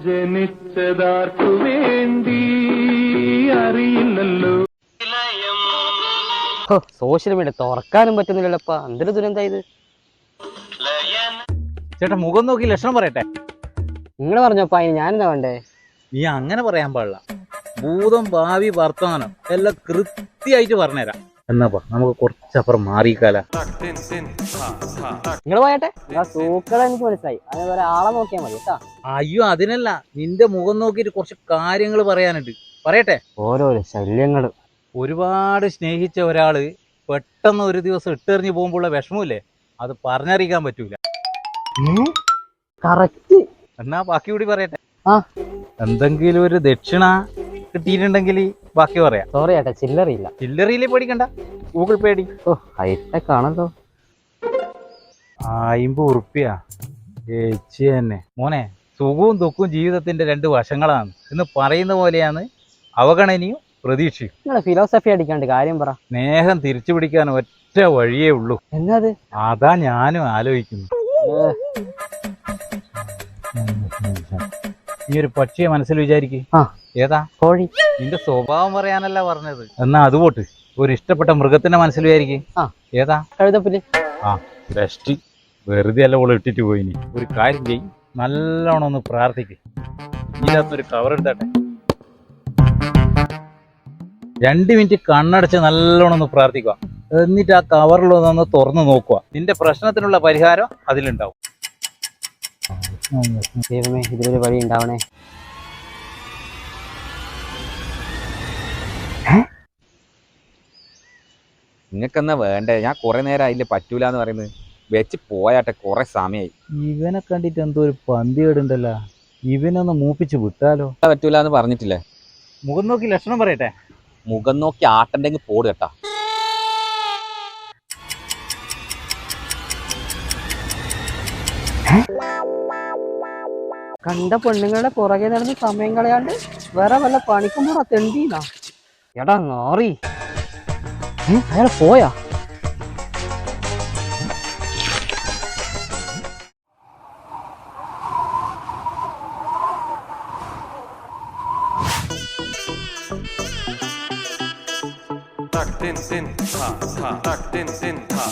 ജനിച്ചതാർക്കു വേണ്ടി അറിയില്ലല്ലോ social media തുറക്കാനും പറ്റുന്നില്ലല്ലപ്പാ. എന്തൊരു ദുരന്ത ഇത്? ചേട്ടാ മുഖം നോക്കി ലക്ഷണം പറയട്ടെ. നിങ്ങൾ പറഞ്ഞപ്പോ അതിന് ഞാനെന്താ വേണ്ടേ? നീ അങ്ങനെ പറയാൻ പാടില്ല. ഭൂതം ഭാവി വർത്തമാനം എല്ലാം കൃത്യമായിട്ട് പറഞ്ഞുതരാം. എന്നാ പറ നമുക്ക് കുറച്ചപ്പുറം മാറിക്കാല നിങ്ങൾ പോയട്ടെ? സൂക്കള എനിക്ക് മനസ്സിലായി. അതേപോലെ ആളെ നോക്കിയാൽ മതി കേട്ടാ. അയ്യോ അതിനല്ല. നിന്റെ മുഖം നോക്കിയിട്ട് കുറച്ച് കാര്യങ്ങൾ പറയാനുണ്ട്. പറയട്ടെ? ഓരോരോ ശല്യങ്ങൾ ഒരുപാട് സ്നേഹിച്ച ഒരാൾ പെട്ടെന്ന് ഒരു ദിവസം ഇട്ടെറിഞ്ഞു പോകുമ്പോഴുള്ള വിഷമമില്ലേ? അത് പറഞ്ഞറിയിക്കാൻ പറ്റൂല. കറക്റ്റ് എന്നാ ബാക്കി കൂടി പറയട്ടെ. എന്തെങ്കിലും ഒരു ദക്ഷിണ കിട്ടിയിട്ടുണ്ടെങ്കിൽ ബാക്കി പറയാം. സോറി ചേട്ടാ ചില്ലറിയില്ല ചില്ലറിയിലേ പേടിക്കണ്ട. ഗൂഗിൾ പേ അടി. ഓ ഹൈടെക് ആണല്ലോ. അയിമ്പത് ഉറുപ്പ്യ. ഏച്ചി തന്നെ. മോനെ സുഖവും ദുഃഖവും ജീവിതത്തിന്റെ രണ്ട് വശങ്ങളാണ്. എന്ന് പറയുന്ന പോലെയാണ് അവഗണനയും പ്രതീക്ഷയും. നിങ്ങളെ ഫിലോസഫി അടിക്കാണ്ട് കാര്യം പറ. സ്നേഹം തിരിച്ചു പിടിക്കാൻ ഒറ്റ വഴിയേ ഉള്ളൂ. എന്നത് അതാ? ഞാനും ആലോചിക്കുന്നു. ഈ ഒരു പക്ഷിയെ മനസ്സിൽ വിചാരിക്ക്. ആ. ഏതാ? കോഴി. നിന്റെ സ്വഭാവം പറയാനല്ല പറഞ്ഞത്. എന്നാ അത് പോട്ട്. ഒരു ഇഷ്ടപ്പെട്ട മൃഗത്തിന്റെ മനസ്സിൽ വിചാരിക്ക്. ആ. ഏതാ? കഴുതപ്പുൽ ആ. ബെസ്റ്റ് വെറുതെ അല്ല ഓൾ ഇട്ടിട്ട് പോയിനി ഒരു കാര്യം ചെയ്യും. നല്ലോണം ഒന്ന് പ്രാർത്ഥിക്ക്. ഇതിനകത്തൊരു കവർ എടുത്തട്ടെ. രണ്ട് മിനിറ്റ് കണ്ണടച്ച് നല്ലോണം ഒന്ന് പ്രാർത്ഥിക്കുക. എന്നിട്ട് ആ കവറിലൊന്നൊന്ന് തുറന്നു നോക്കുക. നിന്റെ പ്രശ്നത്തിനുള്ള പരിഹാരം അതിലുണ്ടാവും. ദൈവമേ ഇതിലൊരു വഴി ഉണ്ടാവണേ. നിങ്ങൾക്കെന്നാ വേണ്ടേ? ഞാൻ കുറെ നേരം അതിൽ പറ്റൂല എന്ന് പറയുന്നത്. വെച്ച് പോയാട്ടെ കുറെ സമയമായി ഇവനെ കണ്ടിട്ട് എന്തോ ഒരു പന്തി കേടുണ്ടല്ലോ ഇവനൊന്ന് മൂപ്പിച്ച് വിട്ടാലോ? പറ്റൂല എന്ന് പറഞ്ഞിട്ടില്ലേ? മുഖം നോക്കി ലക്ഷണം പറയട്ടെ. മുഖം നോക്കി ആട്ടണ്ടെങ്കിൽ പോട് കേട്ടാ. കണ്ട പെണ്ണുങ്ങളുടെ പുറകെ നടന്ന് സമയം കളയാണ്ട് വേറെ വല്ല പണിക്കും പോടാ തെണ്ടീനാ എടാ നാറി ഏ, അയാൾ പോയാ tak tin tin ta ta tak tin tin ta